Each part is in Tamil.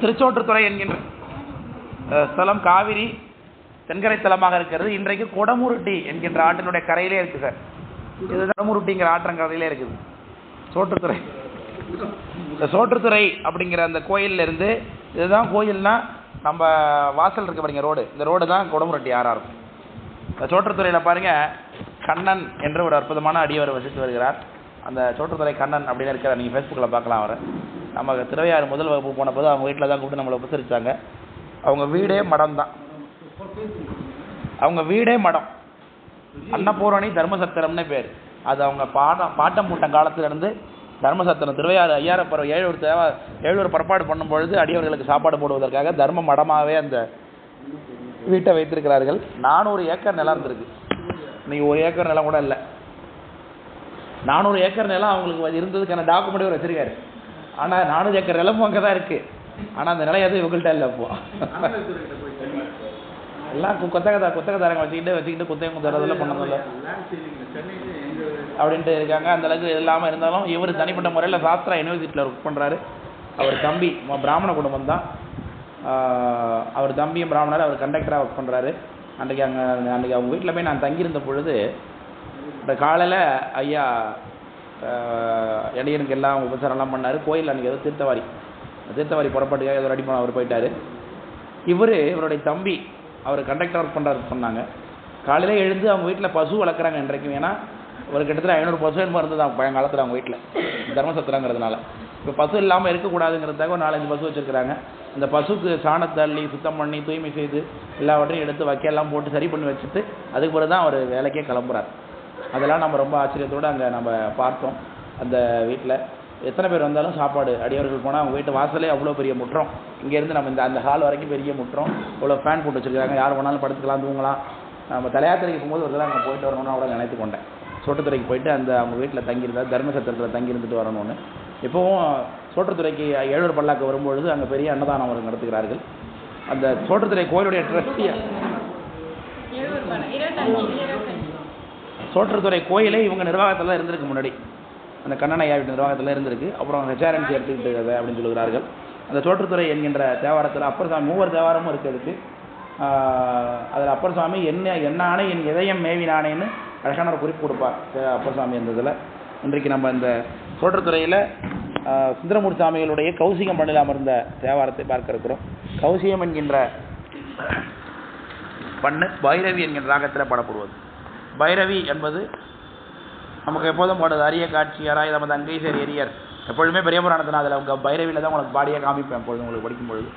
திருச்சோற்றுத்துறை என்கின்ற ஸ்தலம் காவிரி தென்கரை தலமாக இருக்கிறது. இன்றைக்கு கொடமுருட்டி என்கின்ற ஆற்றினுடைய கரையிலே இருக்கு சார். இது கொடமுருட்டிங்கிற ஆற்றங்கரையிலே இருக்குது. சோற்றுத்துறை. இந்த சோற்றுத்துறை அப்படிங்கிற அந்த கோயில்ல இருந்து இதுதான் கோயில்னா நம்ம வாசல் இருக்கு பாருங்க ரோடு. இந்த ரோடு தான் கொடமுருட்டி ஆறா இருக்கும். இந்த சோற்றுத்துறையில் பாருங்க கண்ணன் என்ற ஒரு அற்புதமான அடியவர் வசித்து வருகிறார். அந்த சோற்றுத்துறை கண்ணன் அப்படின்னு இருக்கிற நீங்கள் ஃபேஸ்புக்கில் பார்க்கலாம் அவரை. நம்ம திருவையாறு முதல் வகுப்பு போன போது அவங்க வீட்டில் தான் கூப்பிட்டு நம்மளை உபசரித்தாங்க அவங்க வீடே மடம் தான் அவங்க வீடே மடம். அன்னபூரணி தர்மசத்திரம்னு பேர். அது அவங்க பாடம் பாட்டம் பூட்டம் காலத்துல இருந்து தர்மசத்திரம் திருவையாறு ஐயாரப்பரம் ஏழூர் தேவா ஏழூர் புறப்பாடு பண்ணும் பொழுது அடியவர்களுக்கு சாப்பாடு போடுவதற்காக தர்ம மடமாவே அந்த வீட்டை வைத்திருக்கிறார்கள். நானூறு ஏக்கர் நிலம் இருந்திருக்கு. இன்னைக்கு ஒரு ஏக்கர் நிலம் கூட இல்லை. நானூறு ஏக்கர் நிலம் அவங்களுக்கு இருந்ததுக்கான டாக்குமெண்ட் ஒரு வச்சிருக்காரு. ஆனா நானூறு ஏக்கர் நிலமும் அங்கே தான் இருக்கு. ஆனா அந்த நிலம் எதுவும் இவங்கள்ட்ட இல்லை இப்போ எல்லாம் கொத்தகதா கொத்தகதாரங்க வச்சுக்கிட்டு வச்சுக்கிட்டு குத்தகம் குத்துறதுல பண்ணதில்ல அப்படின்ட்டு இருக்காங்க. அந்த அளவுக்கு இல்லாமல் இருந்தாலும் இவர் தனிப்பட்ட முறையில் சாஸ்திரா யூனிவர்சிட்டியில் ஒர்க் பண்ணுறாரு அவர் தம்பி பிராமண குடும்பம் தான். அவர் தம்பியும் பிராமணர் அவர் கண்டக்டராக ஒர்க் பண்ணுறாரு அன்றைக்கி அங்கே அன்றைக்கி அவங்க வீட்டில் போய் நான் தங்கியிருந்த பொழுது இந்த காலையில் ஐயா இடையனுக்கு எல்லாம் உபசாரம்லாம் பண்ணார். கோயில் அன்றைக்கி ஏதோ தீர்த்தவாரி. தீர்த்தவாரி புறப்பட்டுக்காக ஏதோ ரெடி பண்ண அவர் போயிட்டார். இவர் இவருடைய தம்பி அவர் கண்டக்டர் ஒர்க் பண்ணுறாரு சொன்னாங்க. காலையில் எழுந்து அவங்க வீட்டில் பசு வளர்க்குறாங்க இன்றைக்கும் ஏன்னா ஒரு கிட்டத்தட்ட ஐநூறு பசு என்னமோ இருந்தது அவங்க பழங்காலத்தில் அவங்க வீட்டில். தர்மசத்திரங்கிறதுனால இப்போ பசு இல்லாமல் இருக்கக்கூடாதுங்கிறதுக்காக ஒரு நாலஞ்சு பசு வச்சுருக்கிறாங்க. அந்த பசுக்கு சாணத்தை அள்ளி சுத்தம் பண்ணி தூய்மை செய்து எல்லாவற்றையும் எடுத்து வைக்கையெல்லாம் போட்டு சரி பண்ணி வச்சுட்டு அதுக்கு பிறகு தான் அவர் வேலைக்கே கிளம்புறாரு. அதெல்லாம் நம்ம ரொம்ப ஆச்சரியத்தோடு அங்கே நம்ம பார்த்தோம். அந்த வீட்டில் எத்தனை பேர் வந்தாலும் சாப்பாடு அடியவர்கள் போனால் அவங்க வீட்டு வாசலே அவ்வளோ பெரிய முற்றம். இங்கேருந்து நம்ம இந்த அந்த ஹால் வரைக்கும் பெரிய முற்றம். இவ்வளோ ஃபேன் போட்டு வச்சுருக்காங்க. யார் வேணாலும் படுத்துக்கலாம் தூங்கலாம். நம்ம தலையாத்திரைக்கு போகும்போது ஒரு தடவை அங்கே போயிட்டு வரணும்னு கூட நினைத்து கொண்டேன். சோட்டுத்துறைக்கு போயிட்டு அந்த அவங்க வீட்டில் தங்கியிருந்தா தர்மசத்திரத்தில் தங்கி இருந்துட்டு வரணும்னு. இப்போவும் சோற்றுத்துறைக்கு ஏழூர் பல்லாக்கு வரும்பொழுது அங்கே பெரிய அன்னதானம் அவர் நடத்துகிறார்கள். அந்த சோற்றுத்துறை கோயிலுடைய ட்ரஸ்டியாக சோற்றுத்துறை கோயிலே இவங்க நிர்வாகத்தில் தான் இருந்திருக்கு முன்னாடி. அந்த கண்ணனையா வீட்டு நிர்வாகத்தில் இருந்திருக்கு. அப்புறம் ஹெச்ஆர்என்சி எடுத்துக்கிட்டது அப்படின்னு சொல்லுகிறார்கள். அந்த சோற்றுத்துறை என்கின்ற தேவாரத்தில் அப்பர் சாமி மூவர் தேவாரமும் இருக்கு அதுக்கு. அதில் அப்பர் சாமி என்ன என்ன என் இதயம் மேவினானேன்னு அழகான ஒரு குறிப்பு கொடுப்பார் தே- அப்பர் சாமி இருந்ததில் இன்றைக்கு நம்ம இந்த சோற்றுத்துறையில் சுந்தரமூர்த்தி சாமிகளுடைய கௌசிகம் பண்ணில் அமர்ந்த தேவாரத்தை பார்க்க இருக்கிறோம். கௌசிகம் என்கின்ற பண்ணு பைரவி என்கின்ற ராகத்தில் பாடப்படுவது. பைரவி என்பது நமக்கு எப்போதும் போடுறது அரிய காட்சி யாராய் நமது அங்கை சரி எரியர் எப்பொழுதுமே பெரிய புராணத்தின் அதில் உங்கள் பைரவியில் தான் உங்களுக்கு பாடியை காமிப்பேன் எப்பொழுது உங்களுக்கு படிக்கும் பொழுது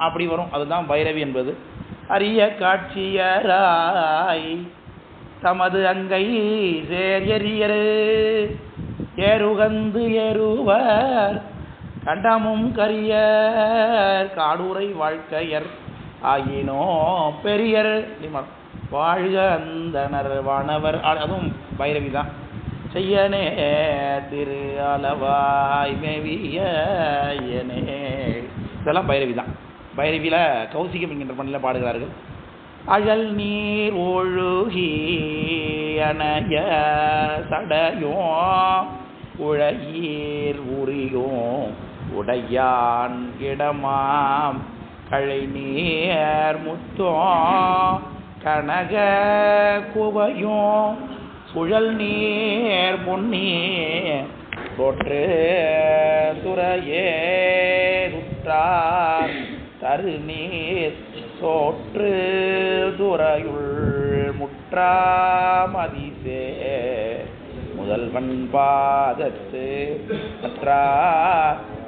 அப்படி வரும் அதுதான் பைரவி என்பது அரிய காட்சியராய் தமது அங்கை சேர் எரியரு ஏறுகந்து ஏறுவர் கண்டமும் கரியர் காடுரை வாழ்க்கையர் ஆகினோ பெரியர். வாழ்க அந்தனர் வானவர். அதுவும் பைரவி தான். செய்யனே திரு அளவாய் மேவியனே இதெல்லாம் பைரவி தான். பைரவியில் கௌசிகம் என்கின்ற பண்ணில் பாடுகிறார்கள். அழல் நீர் ஒழுகி அணைய சடையோ உழையீர் உரியோம் உடையான் இடமாம். கழை நீர் முத்தம் கனக குவையும். சுழல் நீர் பொன்னி தொற்று துறையே சுற்றார் தருநீர் சோற்று துறையுள் முற்றாமதிசே முதல்வன் பாதத்து அற்றா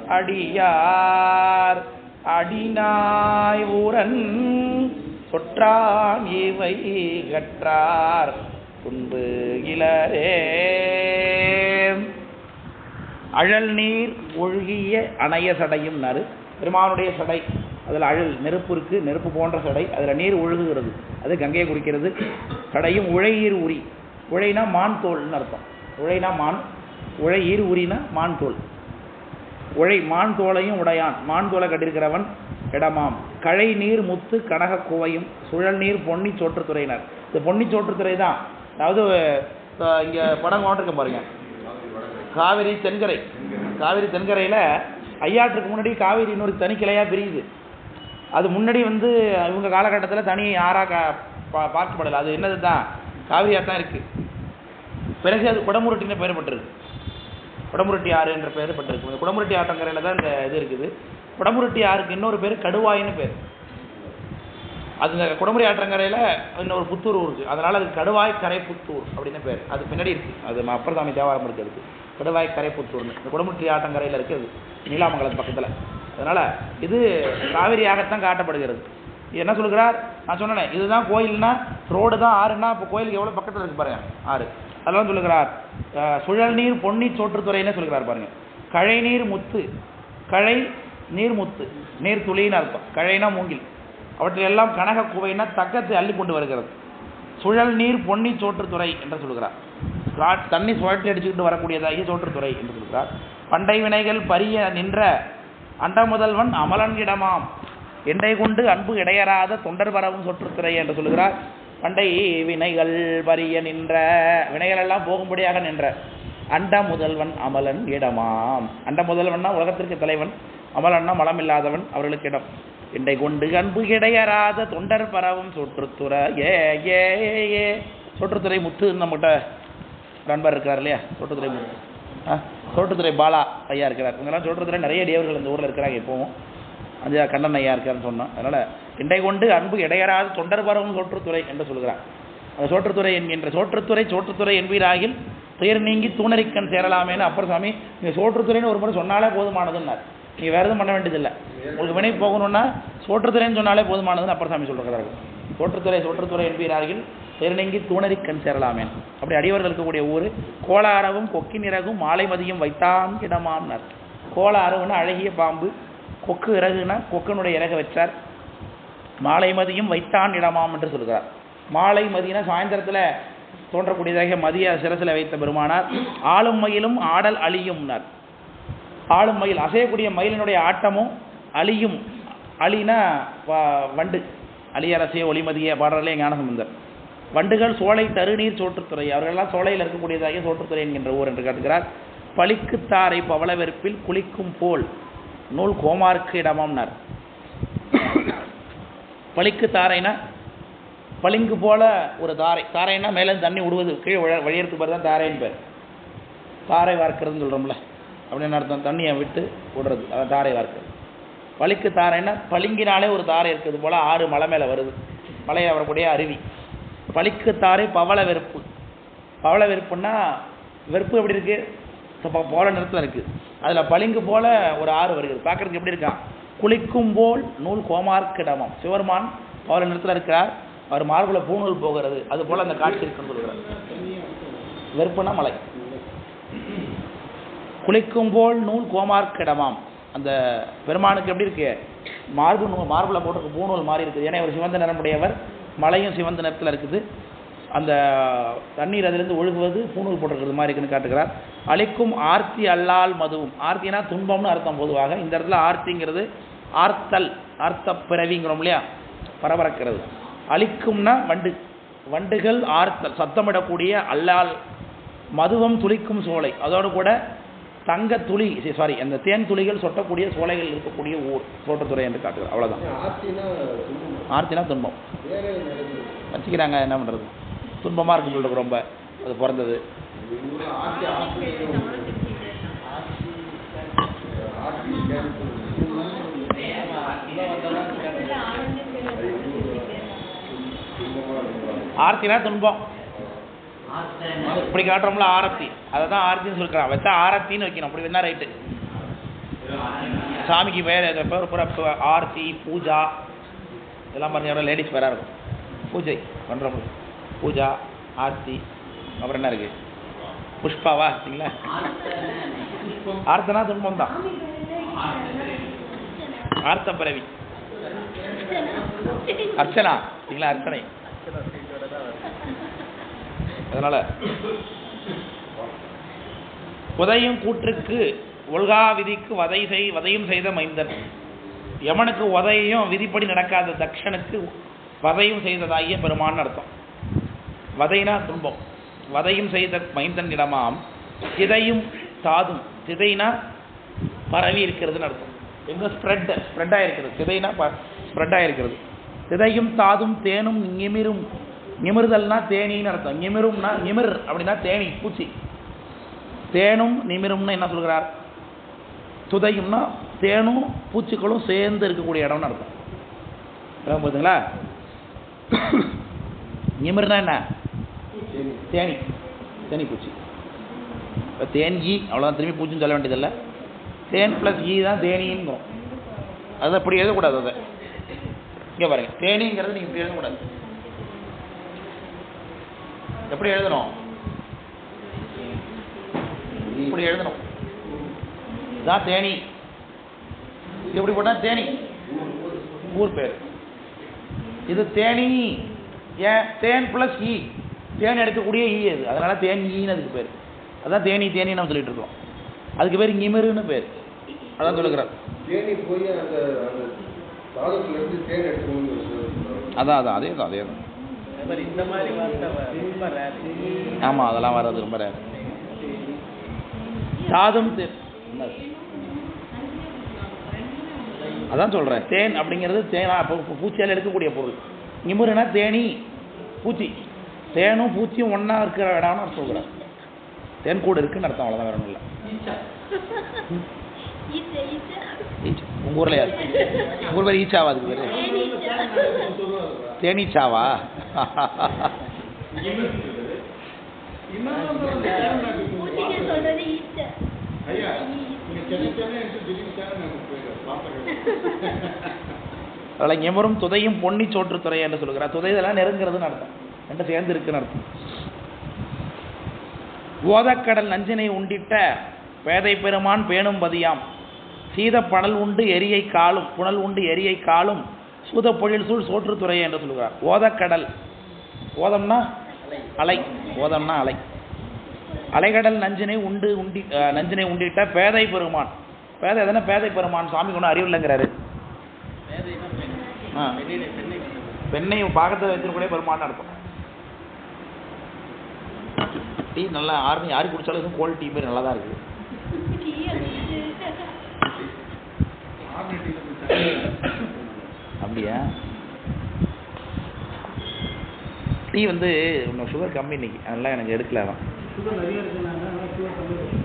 அடியார். அடிநாய் ஊரன் சொற்றான் இவை கற்றார். துன்பு இளரே அழல் நீர் ஒழுகிய அணைய சடையும் நறு. பெருமானுடைய சடை அதில் அழல் நெருப்பு இருக்கு நெருப்பு போன்ற சடை அதில் நீர் ஒழுகுகிறது. அது கங்கையை குறிக்கிறது. சடையும் உழையீர் உரி. உழைனா மான் தோல்னு அர்த்தம். உழைனா மான் உழை ஈர் உரினா மான் தோல். உழை மான் தோலையும் உடையான். மான் தோலை கட்டியிருக்கிறவன் இடமாம் கழை நீர் முத்து கனக குவையும் சுழல் நீர் பொன்னி சோற்றுத்துறையினர் இந்த பொன்னி சோற்றுத்துறை தான். அதாவது இங்கே படம் கொண்டிருக்க பாருங்க. காவிரி தென்கரை. காவிரி தென்கரையில் ஐயாற்றுக்கு முன்னாடி காவிரி இன்னொரு தனிக்கிளையா பிரியுது. அது முன்னாடி வந்து இவங்க காலகட்டத்தில் தனி யாராக கா பா பார்க்கப்படலை. அது என்னது தான் காவிரியாக தான் இருக்குது பிறகு அது குடமுருட்டின்னு பெயர் பெற்றிருக்கு குடமுருட்டி ஆறு என்ற பெயர் பெற்றிருக்கு இந்த குடமுருட்டி ஆற்றங்கரையில் தான் இந்த இது இருக்குது. குடமுருட்டி ஆறுக்கு இன்னொரு பேர் கடுவாயின்னு பேர். அது இந்த குடமுறை ஆற்றங்கரையில் இன்னொரு புத்தூர் இருக்குது அதனால் அது கடுவாய் கரை புத்தூர் அப்படின்னு பேர். அது பின்னாடி இருக்குது அது ம- அப்பர்சாமி தேவாரம் இருக்குது அதுக்கு. கடுவாய் கரை புத்தூர்னு. இந்த குடமுற்றி ஆற்றங்கரையில் இருக்குது நீலாமங்கலம் பக்கத்தில். அதனால் இது காவிரியாகத்தான் காட்டப்படுகிறது. என்ன சொல்கிறார் நான் சொன்னேன் இதுதான் கோயில்னா ரோடு தான் ஆறுனா இப்போ கோயிலுக்கு எவ்வளோ பக்கத்தில் இருக்கு பாருங்க ஆறு. அதெல்லாம் சொல்லுகிறார். சுழல் நீர் பொன்னி சோற்றுத்துறைன்னு சொல்கிறார் பாருங்க. கழை நீர் முத்து. கழை நீர் முத்து. நீர் துளின்னு அர்த்தம். கழைனா மூங்கில். அவற்றையெல்லாம் கனக குவைனா தக்கத்தை அள்ளி கொண்டு வருகிறது. சுழல் நீர் பொன்னி சோற்றுத்துறை என்று சொல்கிறார் தண்ணி சுழற்றி அடிச்சுக்கிட்டு வரக்கூடியதாகிய சோற்றுத்துறை என்று சொல்கிறார் பண்டை வினைகள் பரிய நின்ற அண்ட முதல்வன் அமலன் இடமாம். எண்டை கொண்டு அன்பு இடையறாத தொண்டர் பரவும் சொற்றுத்துறை என்று சொல்கிறார் பண்டை வினைகள் பரிய நின்ற வினைகள் எல்லாம் போகும்படியாக நின்ற அண்ட முதல்வன் அமலன் இடமாம். அண்ட முதல்வன்னா உலகத்திற்கு தலைவன் அமலன்னா மலம் இல்லாதவன் அவர்களுக்கு இடம் இண்டை கொண்டு அன்பு இடையராத தொண்டர் பரவும் சொற்றுத்துறை ஏ ஏ ஏ. சொற்றுத்துறை முத்து நம்மகிட்ட நண்பர் இருக்கார் இல்லையா? சுற்றுத்துறை முத்து. ஆ தோட்டத்துறை பாலா ஐயா இருக்கிறார். இவங்கெல்லாம் தோட்டத்துறை நிறைய டியவர்கள் இந்த ஊரில் இருக்கிறாங்க இப்போவும். அந்த கண்ணன் ஐயா இருக்காருன்னு சொன்னோம் அதனால் இண்டை கொண்டு அன்பு இடையராது தொண்டர் பரவும் சோற்றுத்துறை என்று சொல்கிறார் அந்த சோற்றுத்துறை என்கின்ற சோற்றுத்துறை சோற்றுத்துறை என்பீராகில் துயர் நீங்கி தூணரிக்கண் சேரலாமேன்னு அப்பர் சாமி நீங்கள் சோற்றுத்துறைன்னு ஒரு முறை சொன்னாலே போதுமானதுன்னார். நீங்கள் வேறு எதுவும் பண்ண வேண்டியதில்லை. உங்களுக்கு வினை போகணும்னா சோற்றுத்துறைன்னு சொன்னாலே போதுமானதுன்னு அப்பர் சாமி சொல்கிறார்கள் சோற்றுத்துறை சோற்றுத்துறை என்பீராகில் திருநெங்கி நீங்கி தூணரிக்கண் சேரலாமேன். அப்படி அடியவர்கள் இருக்கக்கூடிய ஊர் கோளாரவும் கொக்கின் இறகும் மாலை மதியம் வைத்தான் இடமாம்னார் கோளாரவுன்னா அழகிய பாம்பு கொக்கு இறகுனா கொக்கனுடைய இறகு வச்சார். மாலை மதியம் வைத்தான் இடமாம் என்று சொல்கிறார். மாலை மதியனா சாயந்தரத்தில் தோன்றக்கூடியதாக மதிய சிரசில் வைத்த பெருமானார். ஆளும் மயிலும் ஆடல் அழியும்னார் ஆளும் மயில் அசையக்கூடிய மயிலினுடைய ஆட்டமும் அழியும். அழினா வ- வண்டு. அழியரசிய ஒளிமதிய பாடலே ஞானசம்பந்தர் வண்டுகள் சோலை தருநீர் சோற்றுத்துறை. அவர்களெல்லாம் சோலையில் இருக்கக்கூடியதாக சோற்றுத்துறை என்கின்ற ஊர் என்று காட்டுகிறார். பளிக்குத்தாரை பவளவெருப்பில் குளிக்கும் போல். நூல் கோமார்க்கு இடமாம்னார். பளிக்கு தாரைனா பளிங்கு போல ஒரு தாரை. தாரைன்னா மேலே தண்ணி விடுவது கீழே விழ வழியறதுக்கு பேர் தான் தாரைன்னு பேர். தாரை வார்க்கிறதுன்னு சொல்கிறோம்ல அப்படின்னு அர்த்தம்? தண்ணியை விட்டு விடுறது அதான் தாரை வார்க்கிறது. பளிக்கு தாரைன்னா பளிங்கினாலே ஒரு தாரை இருக்குது போல் ஆறு மலை மேலே வருது. மலையில் வரக்கூடிய அருவி. பளிக்கு தாரை பவள வெறுப்பு. பவள வெறுப்புன்னா வெறுப்பு எப்படி இருக்குது போல நிறத்தில் இருக்குது அதில் பளிங்கு போல ஒரு ஆறு வருகிறது. பார்க்கறதுக்கு எப்படி இருக்கான்? குளிக்கும் போல் நூல் கோமார்க்கிடமம். சிவருமான் பவள நிறத்தில் இருக்கிறார். அவர் மார்புல பூநூல் போகிறது. அது போல அந்த காட்சி இருக்குன்னு சொல்கிறார். வெறுப்புனா மலை. குளிக்கும் போல் நூல் கோமார்க்கிடமாம். அந்த பெருமானுக்கு எப்படி இருக்கு? மார்பு நூல் மார்பில் போட்டிருக்க பூநூல் மாறி இருக்குது. ஏன்னா இவர் சிவந்த நிறமுடையவர். மலையும் சிவந்த நிறத்தில் இருக்குது. அந்த தண்ணீர் அதிலிருந்து ஒழுகுவது பூநூல் போட்டிருக்கிறது மாதிரி இருக்குன்னு காட்டுகிறார். அழிக்கும் ஆர்த்தி அல்லால் மதுவும். ஆர்த்தினா துன்பம்னு அர்த்தம் பொதுவாக. இந்த இடத்துல ஆர்த்திங்கிறது ஆர்த்தல் ஆர்த்த பிறவிங்கிறோம் இல்லையா? பரபரக்கிறது. அழிக்கும்னா வண்டு. வண்டுகள் ஆர்த்தல் சத்தமிடக்கூடிய அல்லால். மதுவம் துளிக்கும் சோலை. அதோடு கூட தங்க துளி சாரி அந்த தேன் துளிகள் சொட்டக்கூடிய சோலைகள் இருக்கக்கூடிய ஊர் தோட்டத்துறை என்று காட்டுகிறார். அவ்வளவுதான். ஆர்த்தினா துன்பம். வச்சுக்கிறாங்க என்ன பண்ணுறது துன்பமாக இருக்கும் சொல்லிட்டு ரொம்ப அது பிறந்தது. ஆர்த்தினா துன்பம். இப்படி காட்டுறோம்ல ஆரத்தி. அதை தான் ஆரத்தின்னு சொல்லிக்கிறான் வச்சா ஆரத்தின்னு வைக்கணும். அப்படி வேணா ரைட்டு. சாமிக்கு பேர் பேர் பூரா ஆர்த்தி பூஜா. இதெல்லாம் பார்த்தீங்கன்னா லேடிஸ் பேராக இருக்கும். பூஜை பண்ணுறோம் பூஜா ஆர்த்தி அப்புறம் என்ன இருக்கு? புஷ்பாவா? சரிங்களா ஆர்த்தனா துன்பம் தான் ஆர்த்த பிறவி. அர்ச்சனா சரிங்களா அர்ச்சனை. அதனால உதையும் கூற்றுக்கு ஒல்கா விதிக்கு வதை செய் வதையும் செய்த மைந்தன். யமனுக்கு உதையும் விதிப்படி நடக்காத தக்ஷனுக்கு வதையும் செய்ததாகிய பெருமான்னு அர்த்தம். வதைனா துன்பம். வதையும் செய்த மைந்தனிடமாம் திதையும் தாதும். திதைனா பரவி இருக்கிறதுன்னு அர்த்தம். எங்க ஸ்ப்ரெட் ஸ்ப்ரெட் ஆயிருக்கிறது. திதைனா ஸ்ப்ரெட் ஆயிருக்கிறது. திதையும் தாதும் தேனும் நிமிரும். நிமிர்தல்னா தேனின்னு அர்த்தம். நிமிரும்னா நிமிர் அப்படின்னா தேனி பூச்சி. தேனும் நிமிரும்னு என்ன சொல்கிறார் துதையும்னா தேனும் பூச்சிகளும் சேர்ந்து இருக்கக்கூடிய இடம்னு அர்த்தம். அதான் புரியுதுங்களா? நிமிர்னா என்ன? தேனி. தேனி பூச்சி. இப்போ தேன் ஈ அவ்வளோதான் திரும்பி பூச்சின்னு சொல்ல வேண்டியதில்லை. தேன் ப்ளஸ் ஈ தான் தேனிங்கிறோம். அது அப்படி எழுதக்கூடாது அதை. இங்கே பாருங்க. தேனிங்கிறது நீங்கள் இப்படி எழுதக்கூடாது. எப்படி எழுதணும்? இப்படி எழுதணும். இதான் தேனி. இது எப்படி போட்டால் தேனி? ஊர் பேர். இது தேனி. ஏன்? தேன் ப்ளஸ் ஈ. தேன் எடுக்கக்கூடிய ஈ அது. அதனால தேன் ஈன்னு அதுக்கு பேர். அதான் தேனி தேனி நம்ம சொல்லிட்டு இருக்கோம். அதுக்கு பேர் நிமிருன்னு பேர். அதான் சொல்லுகிறார். தேனி போய் அந்த இருந்து தேன் சொல்றாரு. அதான் அதான் அதே தான் அதே தான். ஆமாம் அதெல்லாம் வர்றது ரொம்ப ரேர் சாதும்? அதான் சொல்கிறேன் தேன் அப்படிங்கிறது தேனா பூச்சியால் எடுக்கக்கூடிய பொருள். நிமிருனா தேனி பூச்சி. தேனும் பூச்சியும் ஒன்றா இருக்கிற இடம்னு அர்த்தம் சொல்கிறேன் தேன் கூடு இருக்குன்னு அர்த்தம் அவ்வளோதான் வேற ஒன்றும் இல்லை. ஈச்ச. ஈச்ச ஈச்சா. உங்கள் ஊரில் யார்? உங்கள் பேர் ஈச்சாவா அதுக்கு பேர்? தேனீச்சாவா பூச்சிக்கு சொல்றது ஈச்ச. ஐயா நீங்க சென்னை சென்னை திடீர்னு சேனல் நமக்கு போயிடும் பார்த்துக்கலாம் அதில் எமரும் துதையும் பொன்னி சோற்றுத்துறை என்று சொல்கிறார் துதை இதெல்லாம் நெருங்கிறதுன்னு அர்த்தம். ரெண்டு சேர்ந்து இருக்குன்னு அர்த்தம். ஓதக்கடல் நஞ்சினை உண்டிட்ட பேதை பெருமான் பேணும் பதியாம். சீத பணல் உண்டு எரியை காலும் புனல் உண்டு எரியை காலும் சூத பொழில் சூழ் சோற்றுத்துறை என்று சொல்கிறார் ஓதக்கடல். ஓதம்னா அலை. ஓதம்னா அலை. அலைகடல் நஞ்சினை உண்டு உண்டி நஞ்சினை உண்டிட்ட பேதை பெருமான். பேதை எதனா பேதை பெருமான்? சாமி ஒன்றும் அறிவில்லைங்கிறாரு ஆ. பெண்ணை பாகத்தில் வைத்திருக்கக்கூடிய பெருமான் அர்த்தம். டீ நல்லா ஆர்மி யாரு குடிச்சாலும் எதுவும் கோல்ட் டீ மாதிரி நல்லா தான் இருக்குது அப்படியா டீ வந்து இன்னும் சுகர் கம்மி இன்னைக்கு அதெல்லாம் எனக்கு எடுக்கல தான் சுகர் நிறைய இருக்குனாங்க ஆனால் சுகர் கம்மி இருக்கு.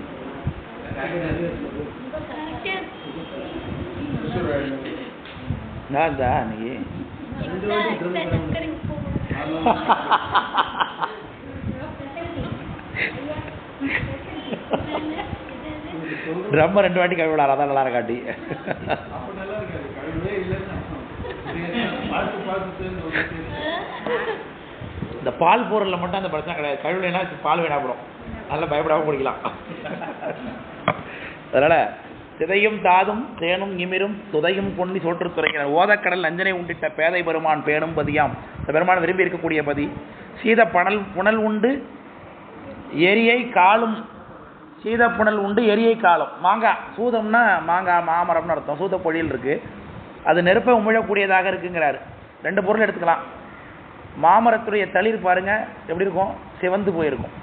சுகர் நிறைய இருக்கு. நான் இருந்தா இன்னைக்கு ரெண்டு வாட்டி drum பண்ணணும். ட்ரம்மை ரெண்டு வாட்டி கழுவிடார் அதான் நல்லா இருக்காட்டி இந்த பால் பொருளில் மட்டும் அந்த பிரச்சனை கிடையாது. கழுவினா பால் வீணாப்படும் நல்லா பயப்படாம குடிக்கலாம். அதனால சிதையும் தாதும் தேனும் இமிரும் துதையும் பொன்னி சோற்றுத்துறையினர் ஓதக்கடல் நஞ்சனை உண்டிட்ட பேதை பெருமான் பேணும் பதியாம். இந்த பெருமான் விரும்பி இருக்கக்கூடிய பதி. சீத பணல் புனல் உண்டு. எரியை காலும் சீத புனல் உண்டு எரியை காலம். மாங்காய் சூதம்னா மாங்காய் மாமரம்னு அர்த்தம். சூத பொழியில் இருக்குது அது நெருப்பை உமிழக்கூடியதாக இருக்குங்கிறாரு. ரெண்டு பொருள் எடுத்துக்கலாம். மாமரத்துடைய தளிர் பாருங்கள் எப்படி இருக்கும்? சிவந்து போயிருக்கும்.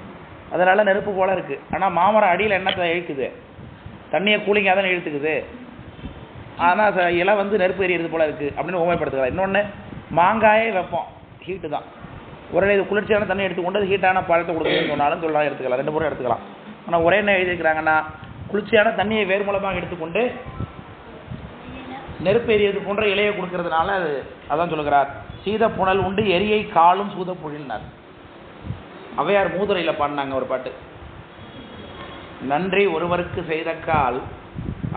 அதனால் நெருப்பு போல இருக்குது ஆனால் மாமரம் அடியில் என்னத்தை இழுக்குது? தண்ணியை கூலிங்காக தானே இழுத்துக்குது? ஆனால் இலை வந்து நெருப்பு எரியது போல இருக்குது அப்படின்னு உபயோகப்படுத்துக்கலாம் இன்னொன்று மாங்காயே வைப்போம். ஹீட்டு தான். ஒரே இது குளிர்ச்சியான தண்ணி எடுத்துக்கொண்டு அது ஹீட்டான பழத்தை கொடுக்குதுன்னு சொன்னாலும் சொல்லலாம் எடுத்துக்கலாம். ரெண்டு பொருள் எடுத்துக்கலாம். ஆனால் ஒரே என்ன எழுதியிருக்கிறாங்கன்னா குளிர்ச்சியான தண்ணியை வேறு மூலமாக எடுத்துக்கொண்டு நெருப்பு எரியது போன்ற இலையை கொடுக்கறதுனால அது அதான் சொல்லுகிறார். சீத புனல் உண்டு எரியை காலும் சூத புழினார். அவையார் மூதுரையில் பாடினாங்க ஒரு பாட்டு. நன்றி ஒருவருக்கு செய்த கால்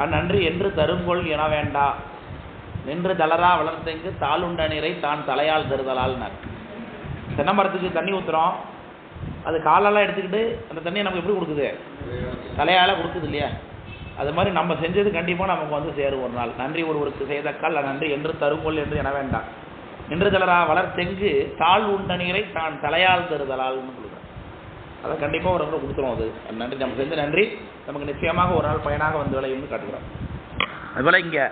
அந்நன்றி என்று தருங்கொள் என வேண்டா. நின்று தளரா வளர்த்தெங்கு தாளுண்ட நீரை தான் தலையால் தருதலால்னார் தென்னை மரத்துக்கு தண்ணி ஊற்றுறோம் அது காலெல்லாம் எடுத்துக்கிட்டு அந்த தண்ணியை நமக்கு எப்படி கொடுக்குது? தலையால் கொடுக்குது இல்லையா? அது மாதிரி நம்ம செஞ்சது கண்டிப்பாக நமக்கு வந்து சேரும் ஒரு நாள். நன்றி ஒருவருக்கு செய்த கால் நன்றி என்று தருங்கொள் என்று என வேண்டாம். நின்று தளரா வளர்த்தெங்கு தாழ் உண்ட நீரை தான் தலையால் தருதலால்னு கொடுக்குறேன் அதை கண்டிப்பாக ஒரு முறை கொடுத்துரும் அது நன்றி. நம்ம செஞ்ச நன்றி நமக்கு நிச்சயமாக ஒரு நாள் பயனாக வந்து விளையும்னு காட்டுக்கிறோம் அதுபோல் இங்கே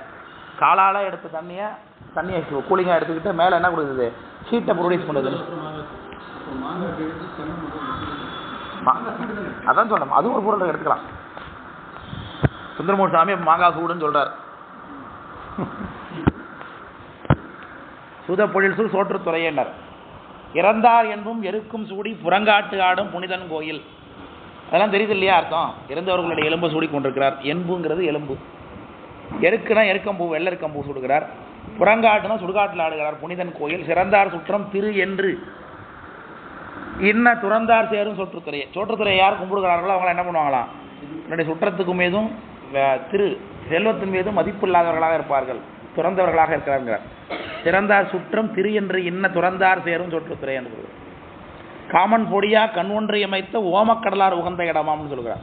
காலால் எடுத்த தண்ணியை தண்ணியை கூலிங்காக எடுத்துக்கிட்டு மேலே என்ன கொடுக்குது? ஹீட்டை ப்ரொடியூஸ் பண்ணுது. அதான் சொல்றேன். அதுவும் ஒரு பொருள் எடுத்துக்கலாம். சுந்தரமூர்த்தி சாமி மாங்காய் சூடுன்னு சொல்றார். சுத பொழில் சூழ் சோற்றுத்துறையினர் இறந்தார் என்பும் எருக்கும் சூடி புறங்காட்டு ஆடும் புனிதன் கோயில். அதெல்லாம் தெரியுது இல்லையா அர்த்தம்? இறந்தவர்களுடைய எலும்பு சூடி கொண்டிருக்கிறார். என்புங்கிறது எலும்பு. எருக்குனா எருக்கம்பூ வெள்ளெருக்கம்பூ சுடுகிறார். புறங்காட்டுனா சுடுகாட்டில் ஆடுகிறார். புனிதன் கோயில். சிறந்தார் சுற்றம் திரு என்று. இன்ன துறந்தார் சேரும் சொற்றுத்துறையை சொற்றுத்துறையை யார் கும்பிடுகிறார்களோ அவங்க என்ன பண்ணுவாங்களாம்? என்னுடைய சுற்றத்துக்கு மீதும் திரு செல்வத்தின் மீதும் மதிப்பு இல்லாதவர்களாக இருப்பார்கள். துறந்தவர்களாக இருக்கிறார்கள். சிறந்தார் சுற்றம் திரு என்று இன்ன துறந்தார் சேரும் சொற்றுத்துறை என்று சொல்கிறார். காமன் பொடியா கண் ஒன்றை அமைத்த ஓமக்கடலார் உகந்த இடமாம்னு சொல்கிறார்.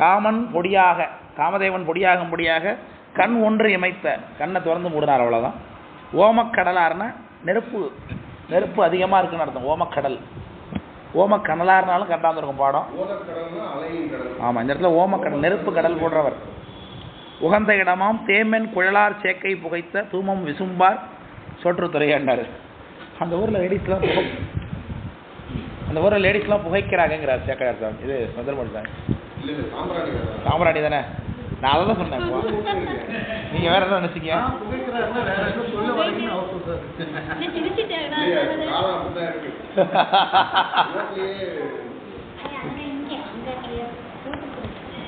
காமன் பொடியாக காமதேவன் பொடியாகும்படியாக கண் ஒன்று இமைத்த கண்ணை திறந்து மூடினார் அவ்வளவுதான். ஓமக்கடலார்னா நெருப்பு நெருப்பு அதிகமாக இருக்குன்னு அர்த்தம். ஓமக்கடல். ஓமக்கடலார்னாலும் கரெக்டாக இருக்கும் பாடம். கடல் ஆமாம் இந்த இடத்துல ஓமக்கடல் நெருப்பு கடல் போன்றவர். உகந்த இடமாம் தேமென் குழலார் சேக்கை புகைத்த தூமம் விசும்பார் சோற்றுத்துறையாண்டார் அந்த ஊரில் லேடிஸ்லாம் புகை அந்த ஊரில் லேடிஸ்லாம் புகைக்கிறாங்கங்கிறார் சேக்கையார் சாமி. இது சுந்தரமணி சாமி. கடல் சாம்பிராணி தானே? நான் அதை தான் சொன்னேன் இப்போ நீங்கள் வேற என்ன நினச்சிங்க?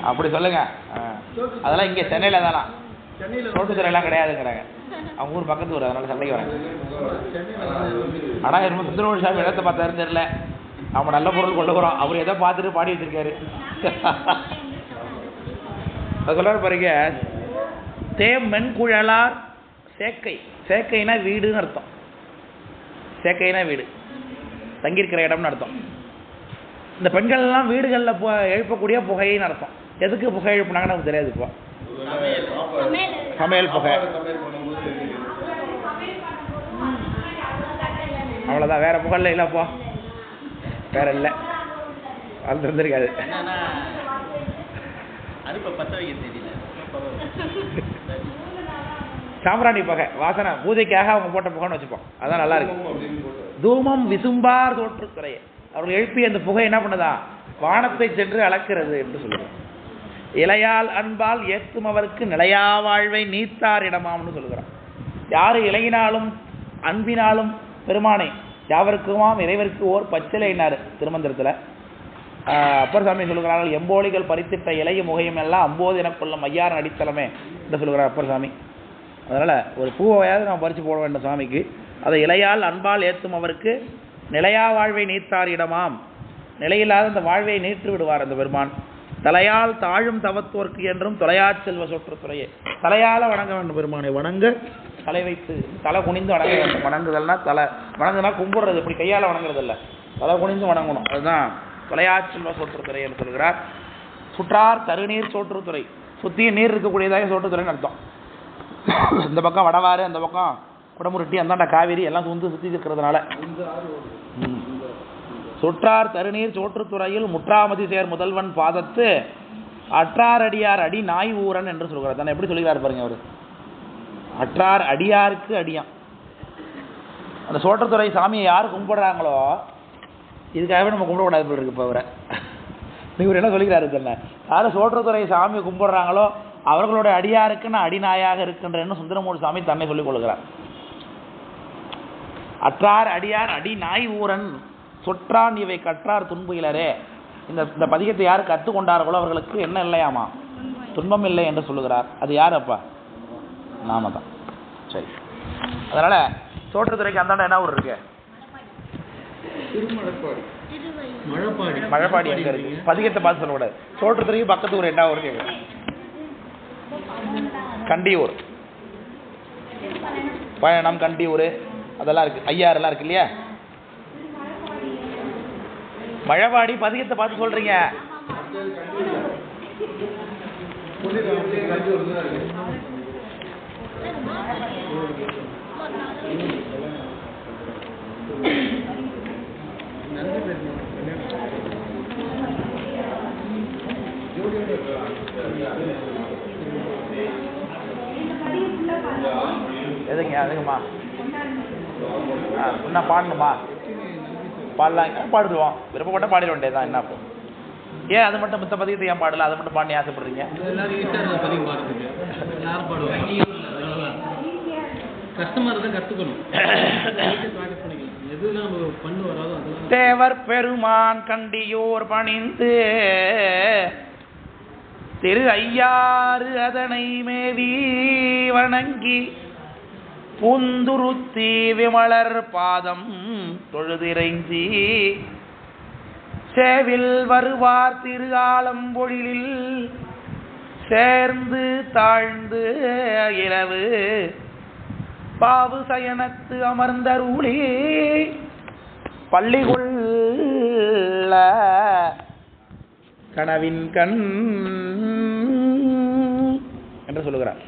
அப்படி சொல்லுங்க. அதெல்லாம் இங்கே சென்னையில் தானா? சென்னையில சோட்டுத்துறையெல்லாம் கிடையாதுங்கிறாங்க. அவங்க ஊர் பக்கத்து ஊர் அதனால சண்டைக்கு வராங்க. ஆனால் என்னமோ சுந்தரமணி சாமி இடத்தை பார்த்தாருன்னு தெரியல. நம்ம நல்ல பொருள் கொண்டு போகிறோம் அவர் எதை பார்த்துட்டு பாடி வச்சிருக்காரு. அது சொல்றாரு பாருங்க. தேம் மென்குழலார் சேக்கை. சேக்கைனா வீடுன்னு அர்த்தம். சேக்கைனா வீடு. தங்கியிருக்கிற இடம்னு அர்த்தம். இந்த பெண்கள் எல்லாம் வீடுகளில் போ எழுப்பக்கூடிய புகைன்னு அர்த்தம். எதுக்கு புகை எழுப்புனாங்கன்னு நமக்கு தெரியாது இப்போ. சமையல் புகை. அவ்வளோதான் வேற புகழ்ல இல்லைப்பா வேற இல்லை. அது என்னன்னா அடுப்பை பற்ற வைக்க தெரியல. சாம்பிராணி புகை வாசனை. பூஜைக்காக அவங்க போட்ட புகைன்னு வச்சுப்போம். அதான் நல்லா இருக்கு. தூமம் விசும்பார் தோற்றுத்துறையே அவர்கள் எழுப்பிய அந்த புகை என்ன பண்ணுதா? வானத்தை சென்று அளக்கிறது என்று சொல்லுவார் இளையால் அன்பால் ஏத்தும் அவருக்கு நிலையா வாழ்வை நீத்தார் இடமாம்னு சொல்லுகிறார். யாரு இளையினாலும் அன்பினாலும் பெருமானை யாவருக்குமாம் இறைவருக்கு ஓர் பச்சிலைனார் திருமந்திரத்தில்? அப்பர் சாமி சொல்லுகிறார்கள் எம்போலிகள் பறித்திட்ட இலையும் முகையும் எல்லாம் அம்போது என கொள்ளும் ஐயார் அடித்தலமே என்று சொல்லுகிறார் அப்பர் சாமி. அதனால் ஒரு பூவையாவது நாம் பறித்து போட வேண்டும் சாமிக்கு. அதை இலையால் அன்பால் ஏத்தும் அவருக்கு நிலையா வாழ்வை நீத்தார் இடமாம். நிலையில்லாத அந்த வாழ்வை நீற்று விடுவார் அந்த பெருமான். தலையால் தாழும் தவத்தோர்க்கு என்றும் தொலையா செல்வ சொற்றுத்துறையே. தலையால வணங்க வேண்டும் பெருமானை வணங்க. தலை வைத்து தலை குனிந்து வணங்க வேண்டும். வணங்குதல்னா தலை. வணங்குனா கும்பிடுறது. இப்படி கையால் வணங்குறது இல்ல தலை குனிந்து வணங்கணும். அதுதான். தொலையாச் சோற்றுத்துறை என்று சொல்கிறார் சுற்றார் தருநீர் சோற்றுத்துறை சுற்றியும் நீர் இருக்கக்கூடியதாக சோற்றுத்துறைன்னு அர்த்தம். இந்த பக்கம் வடவாறு அந்த பக்கம் குடமுருட்டி அந்தாண்ட காவேரி எல்லாம் சுந்து சுற்றி இருக்கிறதுனால. சுற்றார் தருநீர் சோற்றுத்துறையில் முற்றாமதி சேர் முதல்வன் பாதத்து அற்றார் அடியார் அடி நாய் ஊரன் என்று சொல்கிறார். தானே எப்படி சொல்கிறார் பாருங்க அவர்? அற்றார் அடியாருக்கு அடியான். அந்த சோற்றுத்துறை சாமியை யார் கும்பிடுறாங்களோ இதுக்காகவே நம்ம கும்பிடக்கூடாது இருக்கு இப்போ அவரை. இவர் என்ன சொல்லிக்கிறாரு தானே யார் சோற்றத்துறை சாமி கும்பிடுறாங்களோ அவர்களுடைய அடியாருக்கு நான் அடிநாயாக இருக்கின்றேன்னு சுந்தரமூர்த்தி சாமி தன்னை சொல்லிக் கொள்கிறார். அற்றார் அடியார் அடி நாய் ஊரன் சொற்றான் இவை கற்றார் துன்புயிலரே. இந்த இந்த பதிகத்தை யார் கற்றுக்கொண்டார்களோ அவர்களுக்கு என்ன இல்லையாமா? துன்பம் இல்லை என்று சொல்லுகிறார். அது யார் அப்பா? நாம தான். சரி. அதனால தோற்றத்துறைக்கு அந்தாண்ட என்ன ஊர் இருக்கு? மழைப்பாடி மழைப்பாடி எங்க இருக்கு? பதிகத்தை பார்த்து சொல்லக்கூடாது சோற்றுத்துறைக்கு பக்கத்து ஊர் என்ன ஊர் கேட்குறேன் கண்டியூர். பயணம் கண்டியூர். அதெல்லாம் இருக்கு. ஐயாறுலாம் இருக்கு இல்லையா? மழைவாடி பதிகத்தை பார்த்து சொல்றீங்க. புள்ளிகளுடைய கஞ்சி தான் ஏன் அதுக்குமா ஆ என்ன பாடணுமா? பாடலாம். ஆ, பாடிடுவோம்? விருப்பப்பட்ட பாடிட வேண்டியதுதான். என்ன இப்போ ஏன் அது மட்டும் மித்த பதிகத்தை ஏன் பாடல? அதை மட்டும் பாடி ஆசைப்படுறீங்க? கஷ்டமா இருந்தால் கற்றுக்கணும் தேவர் பெருமான் கண்டியோர் பணிந்து திரு ஐயாறு அதனை மேவி வணங்கி புந்துருத்தி விமலர் பாதம் தொழுதிரைஞ்சி சேவில் வருவார் திரு ஆலம்பொழிலில் சேர்ந்து தாழ்ந்து இரவு பாவு சயனத்து அமர்ந்தருளி. பள்ளிகொள்ள கனவின் கண் என்று சொல்லுகிறார்.